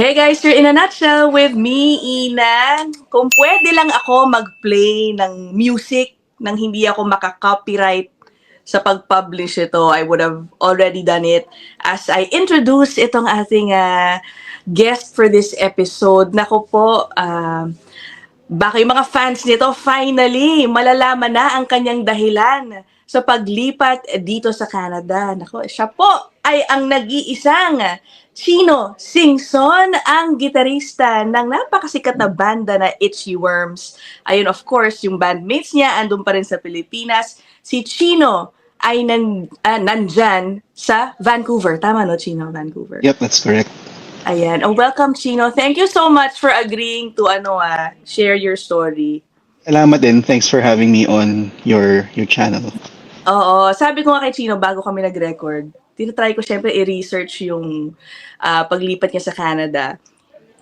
Hey guys, you're in a nutshell with me, Ina. Kung pwede lang ako mag-play ng music nang hindi ako makaka-copyright sa pag-publish ito, I would have already done it as I introduce itong ating ah, guest for this episode. Nako po, ah, baka yung mga fans nito, finally, malalaman na ang kanyang dahilan sa paglipat dito sa Canada. Nako, siya po ay ang nag-iisang Chino Singson, ang gitarista ng napakasikat na banda na Itchy Worms. Ayun, of course, yung bandmates niya andun pa rin sa Pilipinas. Si Chino ay nan, ah, nandyan sa Vancouver. Tama no, Chino? Vancouver. Yep, that's correct. Ayan. Oh, welcome, Chino. Thank you so much for agreeing to ano ah, share your story. Salamat din. Thanks for having me on your your channel. Oo, sabi ko nga kay Chino bago kami nag-record, tinatry ko syempre i-research yung ah, paglipat niya sa Canada.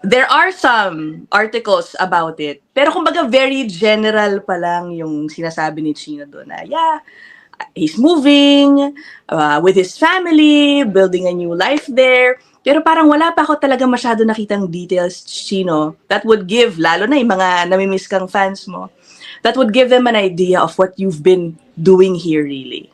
There are some articles about it, pero kumbaga very general pa lang yung sinasabi ni Chino doon na, yeah, he's moving uh, with his family, building a new life there. Pero parang wala pa ako talaga masyado nakitang details, Chino, that would give, lalo na yung mga namimiss kang fans mo, that would give them an idea of what you've been doing here really.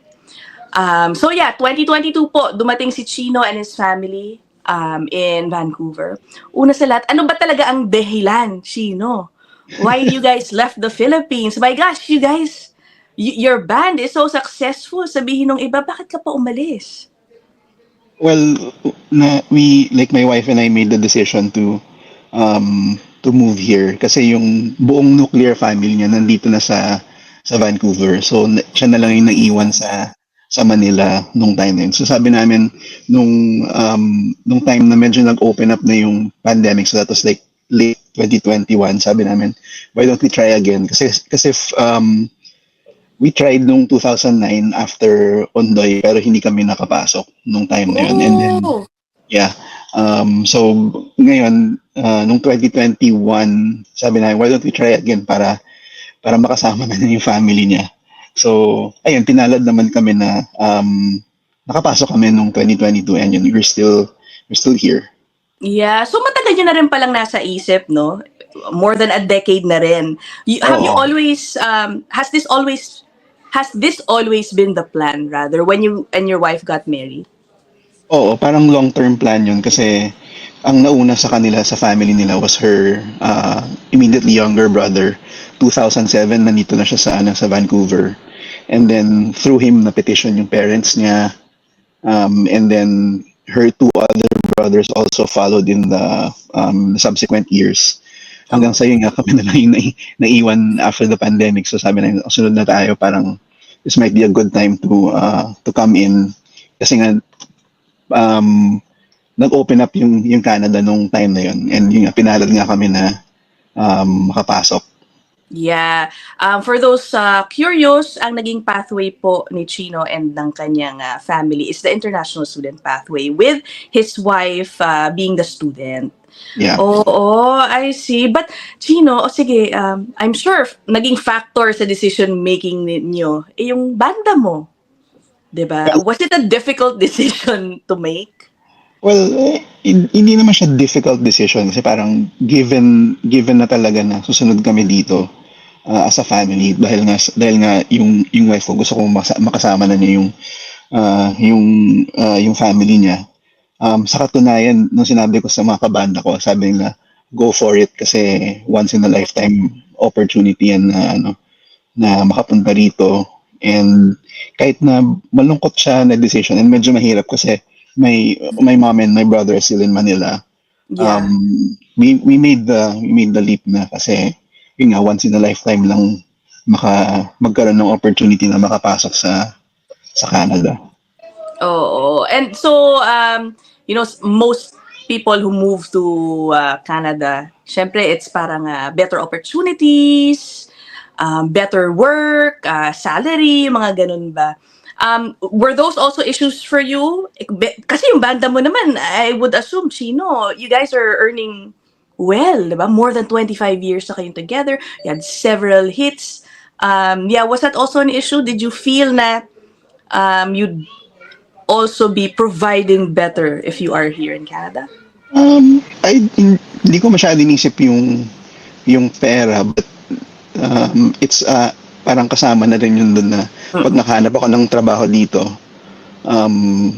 Um, so yeah, 2022 po, dumating si Chino and his family um, in Vancouver. Una sa lahat, ano ba talaga ang dahilan, Chino? Why you guys left the Philippines? My gosh, you guys, your band is so successful. Sabihin ng iba, bakit ka pa umalis? Well, na we like my wife and I made the decision to um to move here kasi yung buong nuclear family niya nandito na sa sa Vancouver. So siya na lang yung naiwan sa sa Manila nung time na yun. So sabi namin nung um nung time na medyo nag-open up na yung pandemic so that was like late 2021 sabi namin why don't we try again kasi kasi um we tried nung 2009 after Ondoy pero hindi kami nakapasok nung time na yun. And then, Oh, yeah. Um, so, ngayon, uh, nung 2021, sabi na, why don't we try again para para makasama na yung family niya. So, ayun, pinalad naman kami na um, nakapasok kami nung 2022 and yun, we're still, we're still here. yeah. So matagal nyo na rin palang nasa isip, no? More than a decade na rin. You, have you Oo. always, um, has this always, has this always been the plan, rather, when you and your wife got married? Oo, parang long-term plan yun kasi ang nauna sa kanila, sa family nila was her uh, immediately younger brother. 2007, nandito na siya sa, ano, sa Vancouver. And then, through him, na-petition yung parents niya. Um, and then, her two other brothers also followed in the um, subsequent years. Hanggang sa yun nga kami na lang yung nai- naiwan after the pandemic. So sabi na sunod na tayo, parang this might be a good time to uh, to come in. Kasi nga, um, nag-open up yung yung Canada nung time na yun and yung nga, pinalad nga kami na um, makapasok. Yeah. Um, for those uh, curious, ang naging pathway po ni Chino and ng kanyang uh, family is the international student pathway with his wife uh, being the student. Yeah. Oo, I see. But Chino, o sige, um, I'm sure naging factor sa decision making ninyo eh, yung banda mo. 'Di ba? Well- Was it a difficult decision to make? Well, eh, hin- hindi naman siya difficult decision kasi parang given given na talaga na susunod kami dito uh, as a family dahil nga dahil nga yung yung wife ko gusto ko masa- makasama na niya yung uh, yung uh, yung family niya. Um, sa katunayan, nung sinabi ko sa mga kabanda ko, sabi nila, go for it kasi once in a lifetime opportunity yan na ano na makapunta rito and kahit na malungkot siya na decision and medyo mahirap kasi my my mom and my brother are still in Manila. Yeah. Um, we we made the we made the leap na kasi yun nga once in a lifetime lang maka magkaroon ng opportunity na makapasok sa sa Canada. Oo. And so, um, you know, most people who move to uh, Canada, syempre, it's parang uh, better opportunities, um, better work, uh, salary, mga ganun ba. Um, were those also issues for you? Kasi yung banda mo naman, I would assume, Chino, you guys are earning well, di ba? More than 25 years na kayong together. You had several hits. Um, yeah, was that also an issue? Did you feel na um, you'd also be providing better if you are here in Canada? Um, I, hin- hindi ko masyado inisip yung, yung pera, but um, it's uh, parang kasama na rin yun dun na pag nakahanap ako ng trabaho dito, um,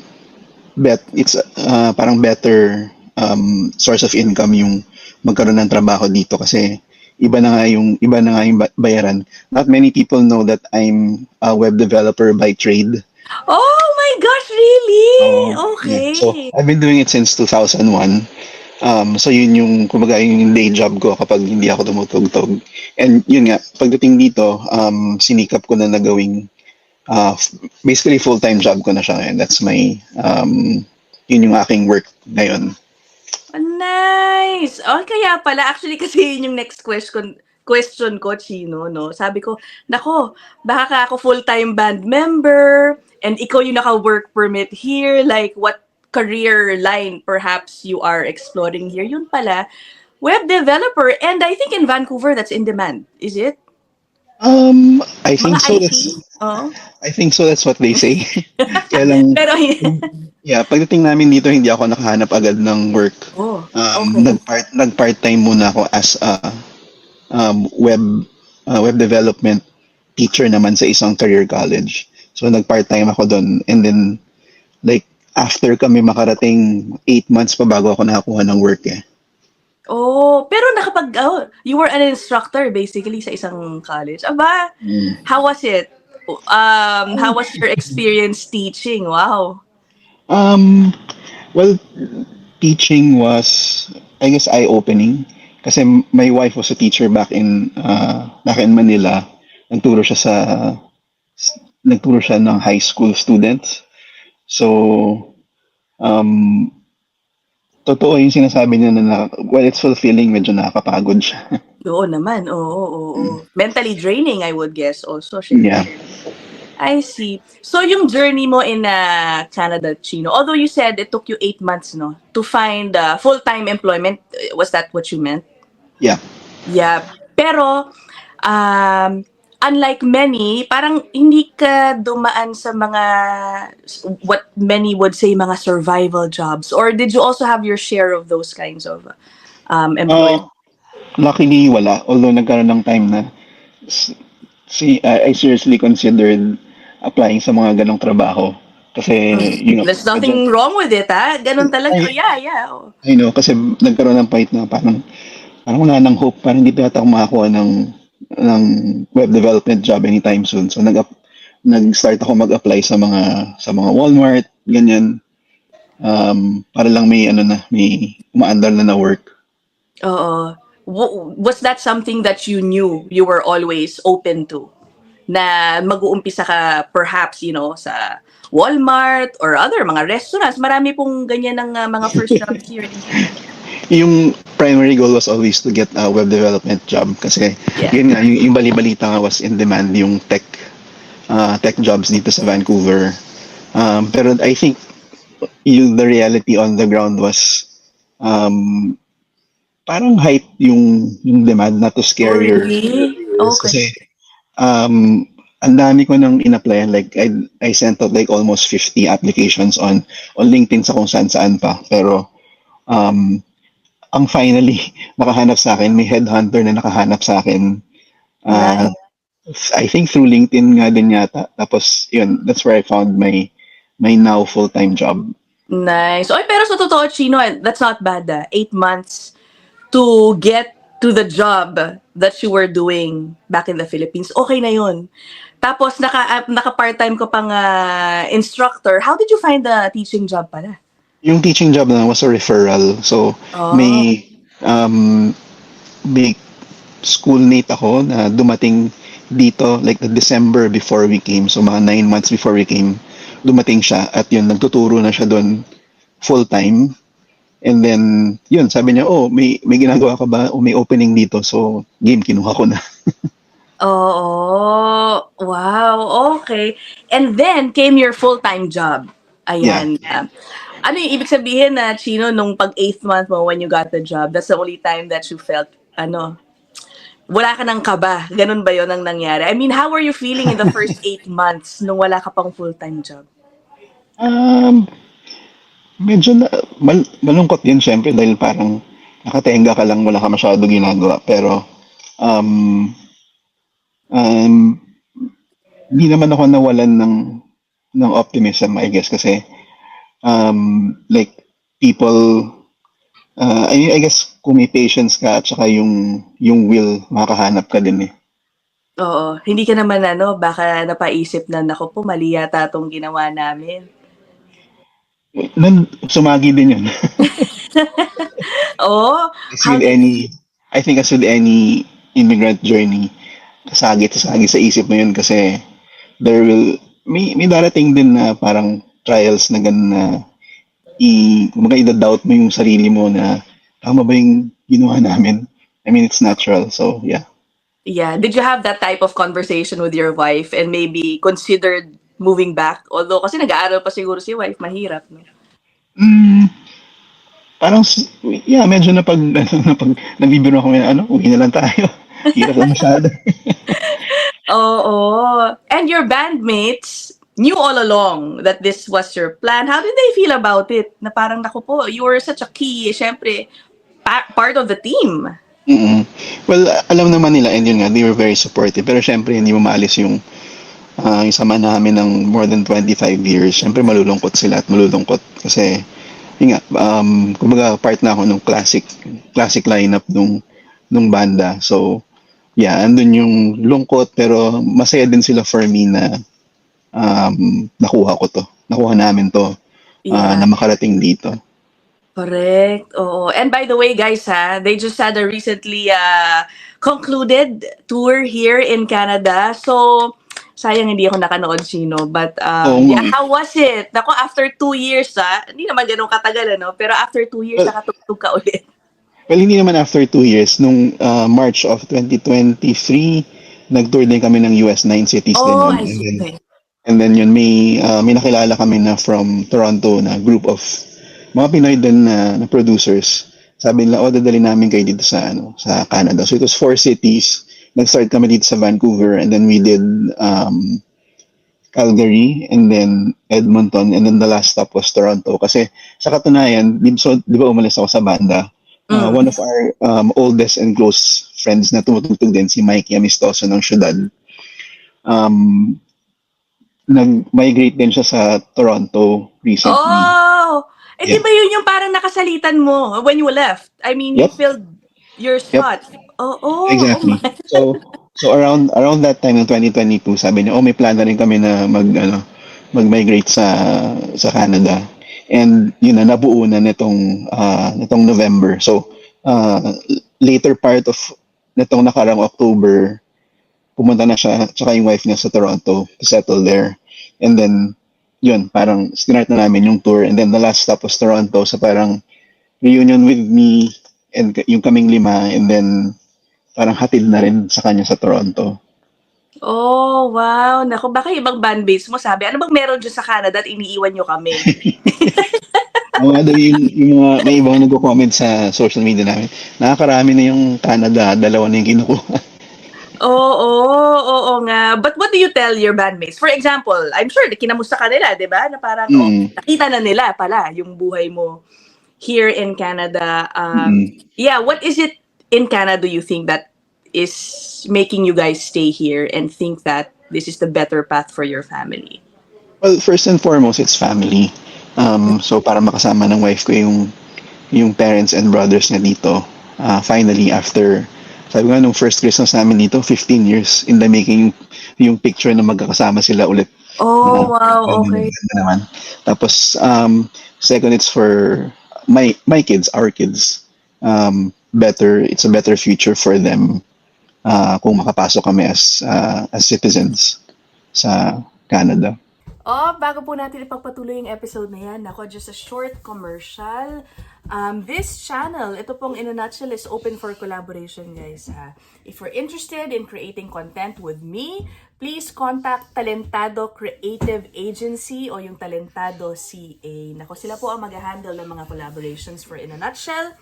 bet, it's uh, parang better um, source of income yung magkaroon ng trabaho dito kasi iba na nga yung iba na nga yung ba- bayaran. Not many people know that I'm a web developer by trade. Oh my gosh, really? Oo, okay. yeah. So, I've been doing it since 2001. Um, so, yun yung, kumbaga, yung day job ko kapag hindi ako tumutugtog. And yun nga, pagdating dito, um, sinikap ko na na gawing, uh, basically full-time job ko na siya ngayon. That's my, um, yun yung aking work ngayon. Ah, Nice! Oh, kaya pala, actually kasi yun yung next question question ko, Chino, no? Sabi ko, nako, baka ka ako full-time band member, and ikaw yung naka-work permit here, like what career line perhaps you are exploring here. Yun pala, web developer, and I think in Vancouver, that's in demand. Is it? Um, I think Mga so. IT? That's, Oo. I think so. That's what they say. Kaya lang, Pero, yeah, pagdating namin dito, hindi ako nakahanap agad ng work. oh, Um, okay. nag-part nag-part-time muna ako as a um, web uh, web development teacher naman sa isang career college. So nag-part-time ako doon and then like after kami makarating eight months pa bago ako nakakuha ng work eh. Oh, pero nakapag, oh, you were an instructor basically sa isang college. Aba, how was it? Um, how was your experience teaching? Wow. Um, well, teaching was, I guess, eye-opening. Kasi my wife was a teacher back in, uh, back in Manila. Nagturo siya sa, nagturo siya ng high school students. So, um, totoo yung sinasabi niya na, na well, it's fulfilling, medyo nakakapagod siya. Oo naman. Oo, oo, oo. Mentally draining, I would guess also. syempre. Yeah. I see. So yung journey mo in uh, Canada, Chino, although you said it took you eight months, no, to find uh, full-time employment, was that what you meant? Yeah. Yeah. Pero, um, unlike many, parang hindi ka dumaan sa mga, what many would say, mga survival jobs. Or did you also have your share of those kinds of um, employment? Uh, luckily, wala. Although nagkaroon ng time na si, I I seriously considered applying sa mga ganong trabaho. Kasi, you know, There's nothing wrong with it, ha? Ganun talaga. Ay. yeah, yeah. oh. I know, kasi nagkaroon ng fight na parang, parang wala nang hope, parang hindi pa yata ako makakuha ng, ng web development job anytime soon. So, nag nag-start ako mag-apply sa mga, sa mga Walmart, ganyan. Um, para lang may, ano na, may umaandar na na work. Oo. Was that something that you knew you were always open to? Na mag-uumpisa ka perhaps, you know, sa Walmart or other mga restaurants. Marami pong ganyan ng uh, mga first jobs here in. yung primary goal was always to get a web development job kasi Yeah. yun nga yung, yung bali-balita nga was in demand yung tech uh, tech jobs dito sa Vancouver um, pero I think yung the reality on the ground was um, parang height yung yung demand not to scare your Really? Yes, Okay. Kasi, um, ang dami ko nang in-applyan. Like, I, I sent out like almost 50 applications on, on LinkedIn sa kung saan saan pa. Pero, um, ang finally nakahanap sa akin, may headhunter na nakahanap sa akin. Uh, I think through LinkedIn nga din yata. Tapos, yun, that's where I found my, my now full-time job. Nice. Oy, pero sa totoo, Chino, that's not bad. Ah. Eight months to get to the job that you were doing back in the Philippines. Okay na yun. Tapos, naka, ah, naka part-time ko pang ah, instructor. How did you find the teaching job pala? Yung teaching job na was a referral. So, Oh. may um may schoolmate ako na dumating dito like the December before we came. So mga nine months before we came, dumating siya at yun, nagtuturo na siya doon full time. And then, yun, sabi niya, oh, may, may ginagawa ka ba? O may opening dito. So, game, kinuha ko na. Oo. Wow. Okay. And then came your full-time job. Ayan. Um, ano yung ibig sabihin na, Chino, nung pag eighth month mo when you got the job, that's the only time that you felt, ano, wala ka ng kaba. Ganun ba yon ang nangyari? I mean, how were you feeling in the first eight months nung wala ka pang full-time job? Um, Medyo na, mal, malungkot din syempre dahil parang nakatenga ka lang, wala ka masyado ginagawa. Pero, um, um, di naman ako nawalan ng, ng optimism, I guess, kasi, um, like, people, uh, I, I guess, kung may patience ka at saka yung, yung will, makakahanap ka din eh. Oo. Hindi ka naman ano, baka napaisip na, nako po, mali yata itong ginawa namin. Nun, sumagi din yun. Oo. as with any, I think as with any immigrant journey, kasagi kasagi sa isip mo yun kasi there will, may, may darating din na parang trials na ganun na i, kumbaga i-doubt mo yung sarili mo na tama ba yung ginawa namin? I mean, it's natural. So, yeah. Yeah. Did you have that type of conversation with your wife and maybe considered moving back? Although kasi nag-aaral pa siguro si wife, mahirap. No? Mm, parang, yeah, medyo na pag, ano, na pag nabibiro kami na, ano, uwi na lang tayo. Hirap na masyado. Oo. And your bandmates knew all along that this was your plan. How did they feel about it? Na parang, naku po, you were such a key, syempre, pa- part of the team. mm Well, alam naman nila, and yun nga, they were very supportive. Pero syempre, hindi mo maalis yung, ah, yung sama namin ng more than 25 years. Syempre, malulungkot sila at malulungkot. Kasi, yun nga, um, kumbaga, part na ako nung classic, classic lineup nung, nung banda. So, yeah, andun yung lungkot, pero masaya din sila for me na um, nakuha ko to. Nakuha namin to, ah, Yeah. na makarating dito. Correct. Oo. And by the way, guys, ha, they just had a recently uh, concluded tour here in Canada. So, sayang hindi ako nakanood sino. But, um, nga yeah, how was it? Nako, after two years, ha, hindi naman ganun katagal, ano? Pero after two years, Well- nakatugtog ka ulit. Well, hindi naman after two years. Nung uh, March of 2023, nag-tour din kami ng US, nine cities din Oh. I see. And then yun, may, uh, may nakilala kami na from Toronto na group of mga Pinoy din na, na producers. Sabi nila, oh, dadali namin kayo dito sa, ano, sa Canada. So it was four cities. Nag-start kami dito sa Vancouver and then we did um, Calgary and then Edmonton and then the last stop was Toronto. Kasi sa katunayan, di, so, di ba umalis ako sa banda? Uh, Mm. one of our um, oldest and close friends na tumutugtog din, si Mikey Amistoso ng Syudad, um, nag-migrate din siya sa Toronto recently. Oh! Eh, di Yeah. ba yun yung parang nakasalitan mo when you left? I mean, you Yep. filled your spot. Oh, oh, Exactly. oh So so around around that time ng 2022, sabi niya, "Oh, may plan na rin kami na mag ano, mag-migrate sa sa Canada." And yun na nabuo na nitong ah, nitong November. So ah, later part of nitong nakarang October, pumunta na siya tsaka yung wife niya sa Toronto to settle there. And then yun, parang start na namin yung tour and then the last stop was Toronto so parang reunion with me and yung kaming lima and then parang hatid na rin sa kanya sa Toronto. Oh, wow. Naku, baka ibang band base mo sabi, ano bang meron dyan sa Canada at iniiwan nyo kami? Mga daw yung, yung mga, may ibang nagko-comment sa social media namin, nakakarami na yung Canada, dalawa na yung kinukuha. Oo, oo nga. But what do you tell your bandmates? For example, I'm sure kinamusta ka nila, di ba? Na parang, oh, Mm. nakita na nila pala yung buhay mo here in Canada. Um, Mm. Yeah, what is it in Canada do you think that is making you guys stay here and think that this is the better path for your family? Well, first and foremost, it's family. Um, so para makasama ng wife ko yung yung parents and brothers niya dito. Uh, finally, after sabi nga, nung first Christmas namin dito, 15 years in the making yung, yung picture na magkakasama sila ulit. Oh, Na- wow, okay. na naman. Tapos, um, second, it's for my my kids, our kids. Um, better, it's a better future for them uh, kung makapasok kami as uh, as citizens sa Canada. Oh, bago po natin ipagpatuloy yung episode na yan, ako, just a short commercial. Um, this channel, ito pong in a nutshell, is open for collaboration, guys. Ha? If you're interested in creating content with me, please contact Talentado Creative Agency o yung Talentado CA. Nako, sila po ang mag-handle ng mga collaborations for in a nutshell.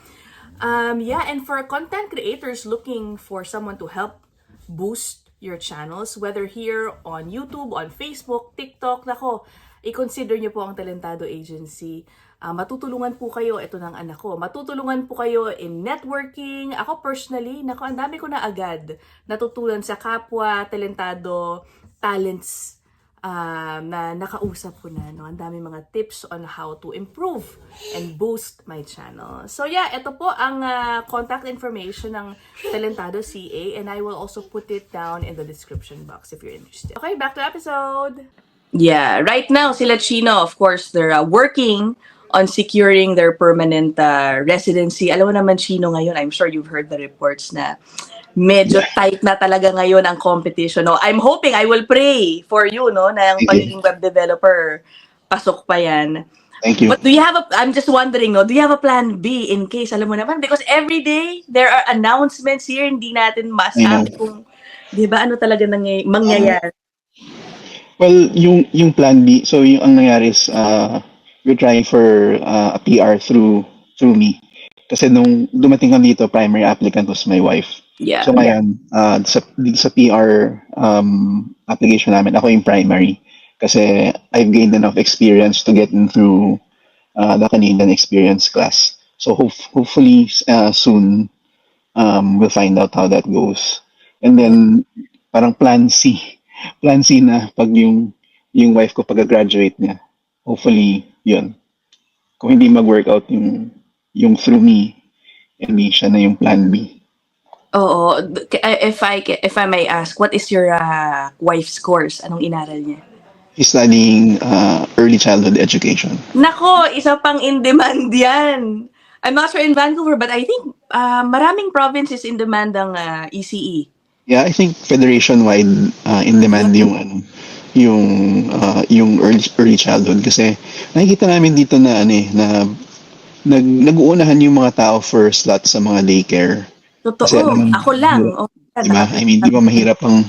Um, yeah, and for content creators looking for someone to help boost your channels, whether here on YouTube, on Facebook, TikTok, nako, i-consider nyo po ang Talentado Agency. Ah, matutulungan po kayo, ito ng anak ko, matutulungan po kayo in networking. Ako personally, nako, ang dami ko na agad natutunan sa kapwa, talentado, talents ah, na nakausap ko na. No? Ang dami mga tips on how to improve and boost my channel. So yeah, ito po ang ah, contact information ng Talentado CA and I will also put it down in the description box if you're interested. Okay, back to episode! Yeah, right now sila Chino, of course, they're uh, working on securing their permanent uh, residency. Alam mo naman Chino ngayon, I'm sure you've heard the reports na medyo tight na talaga ngayon ang competition. No? I'm hoping, I will pray for you, no, na ang pagiging web developer, pasok pa yan. Thank you. But do you have a, I'm just wondering, no, do you have a plan B in case, alam mo naman, because every day, there are announcements here, hindi natin masabi kung, di ba, ano talaga nangy- mangyayari. Well, yung yung plan B, so yung ang nangyari is uh, we're trying for uh, a PR through through me. Kasi nung dumating kami dito, primary applicant was my wife. Yeah. So ngayon, uh, sa, sa PR um, application namin, ako yung primary. Kasi I've gained enough experience to get through uh, the Canadian experience class. So hope, hopefully uh, soon um, we'll find out how that goes. And then parang plan C. Plan C na pag yung yung wife ko pag-graduate niya. Hopefully, yun. Kung hindi mag-workout yung yung through me, hindi siya na yung plan B. Oo. uh, If I, ca- if I may ask, what is your uh, wife's course? Anong inaral niya? He's studying uh, early childhood education. Nako, isa pang in-demand yan. I'm not sure in Vancouver, but I think uh, maraming provinces in demand ang uh, ECE. Yeah, I think federation-wide uh, in demand yung ano, yung uh, yung early, early childhood kasi nakikita namin dito na ano eh, na nag nag-uunahan yung mga tao for slots sa mga daycare. Totoo. Kasi mo, ako lang. Oh, Di ba? I mean, di ba mahirap ang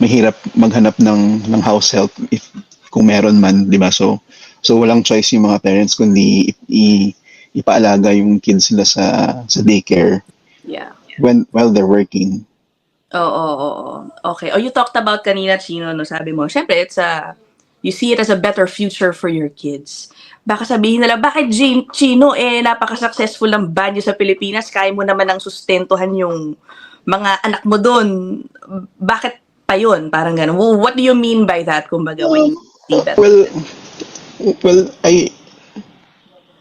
mahirap maghanap ng ng house help if kung meron man, di ba? So so walang choice yung mga parents kundi i, i- ipaalaga yung kids nila sa sa daycare Yeah. when while they're working. Oo, oo, oo. Okay. Oh, you talked about kanina, Chino, no? Sabi mo, syempre, it's a, you see it as a better future for your kids. Baka sabihin nila, bakit Jin, Chino, eh, napaka-successful ng banyo sa Pilipinas, kaya mo naman ang sustentuhan yung mga anak mo doon. Bakit pa yun? Parang gano'n. Well, what do you mean by that, kumbaga, when you? Well, well, I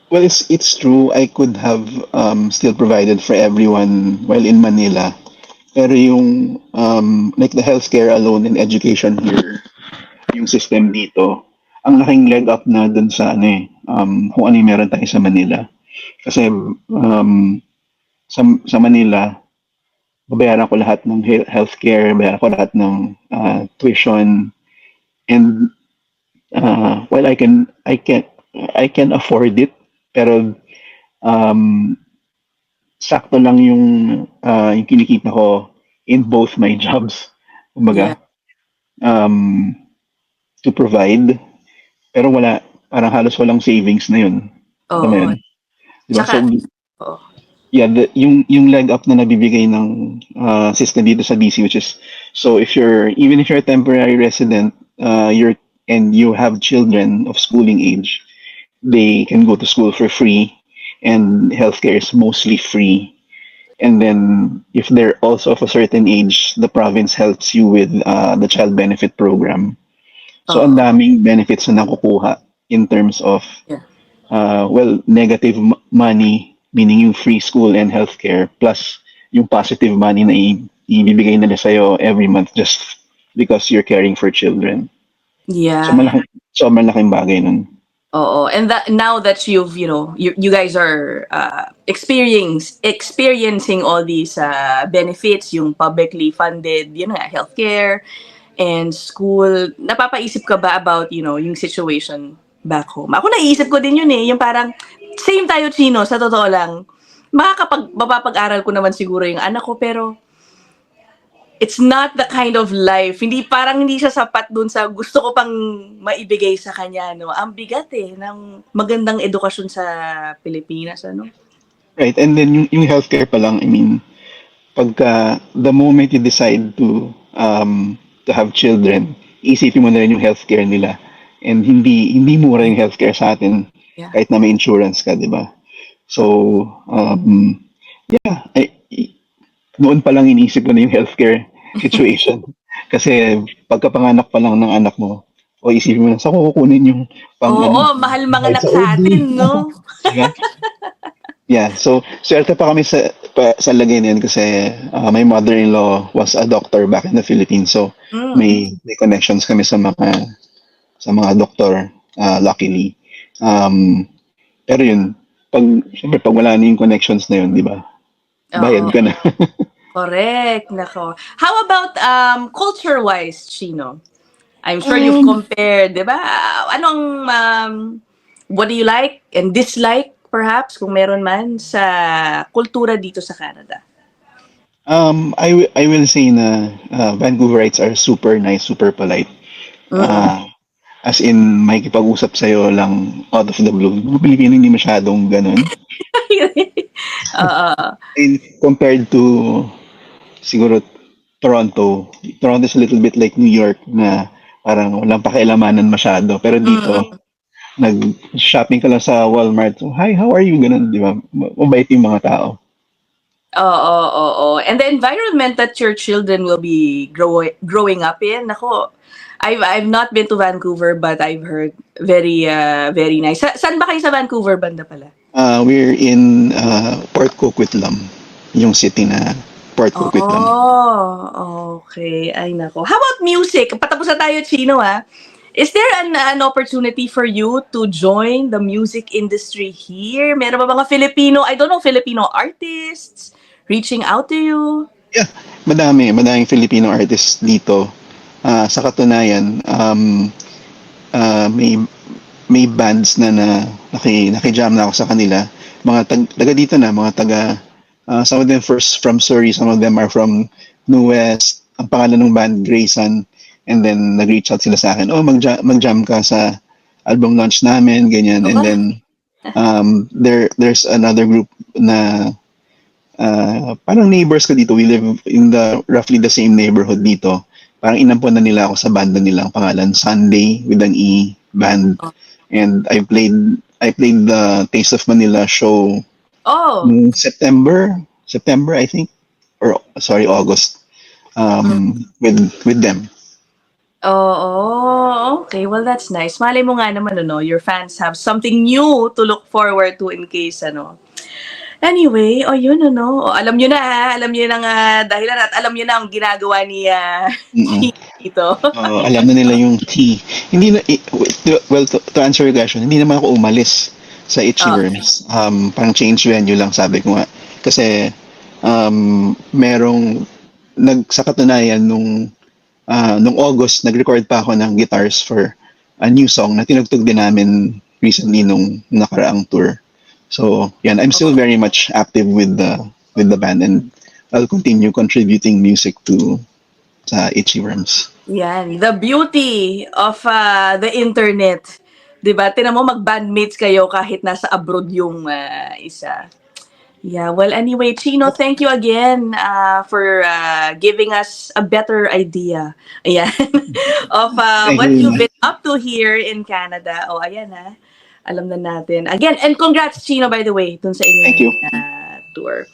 well, it's it's true. I could have um, still provided for everyone while in Manila. Pero yung um, like the healthcare alone and education here, yung system dito, ang laking leg up na dun sa ano eh, um, kung ano yung meron tayo sa Manila. Kasi um, sa, sa Manila, babayaran ko lahat ng he- healthcare, babayaran ko lahat ng uh, tuition, and uh, well I can I can I can afford it pero um sakto lang yung uh, yung kinikita ko in both my jobs. Kumbaga um to provide pero wala parang halos walang savings na yun Oo. Mo yun? Diba? Tsaka- so, Oo. yeah, the, yung yung leg up na nabibigay ng uh, system dito sa BC which is so if you're even if you're a temporary resident uh, you're and you have children of schooling age they can go to school for free and healthcare is mostly free and then if they're also of a certain age the province helps you with uh, the child benefit program so ang daming benefits na nakukuha in terms of Yeah. uh, well negative money meaning yung free school and healthcare plus yung positive money na ibibigay nila sa'yo every month just because you're caring for children. Yeah. So malaking, so malaking bagay nun. Oo. And that now that you've, you know, you, you guys are uh, experience, experiencing all these uh, benefits, yung publicly funded, yun nga, healthcare and school, napapaisip ka ba about, you know, yung situation back home? Ako naisip ko din yun eh, yung parang, same tayo, Chino, sa totoo lang. Makakapag, mapapag-aral ko naman siguro yung anak ko, pero it's not the kind of life. Hindi parang hindi siya sapat dun sa gusto ko pang maibigay sa kanya, no. Ang bigat eh ng magandang edukasyon sa Pilipinas, ano. Right, and then yung, yung healthcare pa lang, I mean, pagka the moment you decide to um, to have children, isipin mo na rin yung healthcare nila. And hindi hindi mura yung healthcare sa atin. Yeah. kahit na may insurance ka, di ba? So, um, yeah, I, noon pa lang iniisip ko na yung healthcare situation. Kasi pagkapanganak pa lang ng anak mo, o isipin mo na, saan ko kukunin yung pang Oo, ano, mahal mga anak sa atin, no? Yeah, so swerte pa kami sa pa, sa lagay na yun kasi uh, my mother-in-law was a doctor back in the Philippines. So Mm. may may connections kami sa mga sa mga doktor uh, luckily. Um, pero yun, pag syempre pag wala na yung connections na yun, di ba? Bayad Oo. ka na. Correct. Nako. How about um culture-wise, Chino? I'm sure you've Um, compared, 'di ba? Anong um, what do you like and dislike perhaps kung meron man sa kultura dito sa Canada? um, I, I will say na uh, Vancouverites are super nice, super polite. Mm. Ah, as in, may kipag-usap sa'yo lang out of the blue. Mga Pilipino hindi masyadong ganun. Oo. In, compared to siguro Toronto. Toronto is a little bit like New York na parang walang pakialamanan masyado. Pero dito, nag-shopping ka lang sa Walmart. So, hi, how are you? Ganun, di ba? Mabait yung mga tao. Oo, oo, oo. And the environment that your children will be grow- growing up in, nako, I've, I've not been to Vancouver, but I've heard very, uh, very nice. Sa, saan ba kayo sa Vancouver banda pala? Uh, we're in uh, Port Coquitlam, yung city na Port Coquitlam. Oh, okay. Ay, nako. How about music? Patapos na tayo, Chino, ha? Is there an, an opportunity for you to join the music industry here? Meron ba mga Filipino, I don't know, Filipino artists reaching out to you? Madami, madaming Filipino artists dito. Ah, sa katunayan, um, ah, may may bands na na naki, naki-jam na ako sa kanila. Mga tag, taga dito na, mga taga ah, some of them first from Surrey, some of them are from New West. Ang pangalan ng band Grayson and then nag-reach out sila sa akin, "Oh, mag-jam, mag-jam ka sa album launch namin," ganyan. And Aba. then um there there's another group na uh, parang neighbors ko dito. We live in the roughly the same neighborhood dito. Parang inampon na nila ako sa banda nila. Ang pangalan Sunday with an E band. Oh. And I played I played the Taste of Manila show Oh, September, September I think or sorry August um with with them. Oh, okay. Well, that's nice. Malay mo nga naman, ano, your fans have something new to look forward to in case, ano. Anyway, o yun, ano. O, alam nyo na, ha? Alam nyo na nga dahilan at alam nyo na ang ginagawa ni ah, Mm-mm. dito. Oo, alam na nila yung T. Hindi na, well, to, to answer your question, hindi naman ako umalis sa Itchy Ah. Worms. Um, parang change venue lang, sabi ko nga. Kasi, um, merong, nag, sa katunayan, nung, ah, nung August, nag-record pa ako ng guitars for a new song na tinugtog din namin recently nung nakaraang tour. So, yan, I'm still very much active with the with the band and I'll continue contributing music to sa Itchy Worms. Yan, the beauty of uh, the internet. 'Di ba? Tinan mo mag-bandmates kayo kahit nasa abroad yung uh, isa. Yeah, well anyway, Chino, thank you again uh, for uh, giving us a better idea ayan, of uh, Thank what you. you've been up to here in Canada. Oh, ayan ha. Alam na natin. Again, and congrats Chino by the way dun sa inyong Thank you. uh, tour.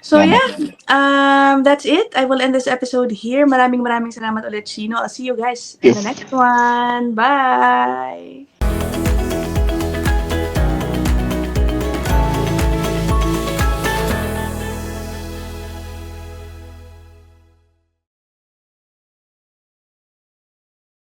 So Salamat. yeah, um, that's it. I will end this episode here. Maraming maraming salamat ulit, Chino. I'll see you guys in Yes. the next one. Bye!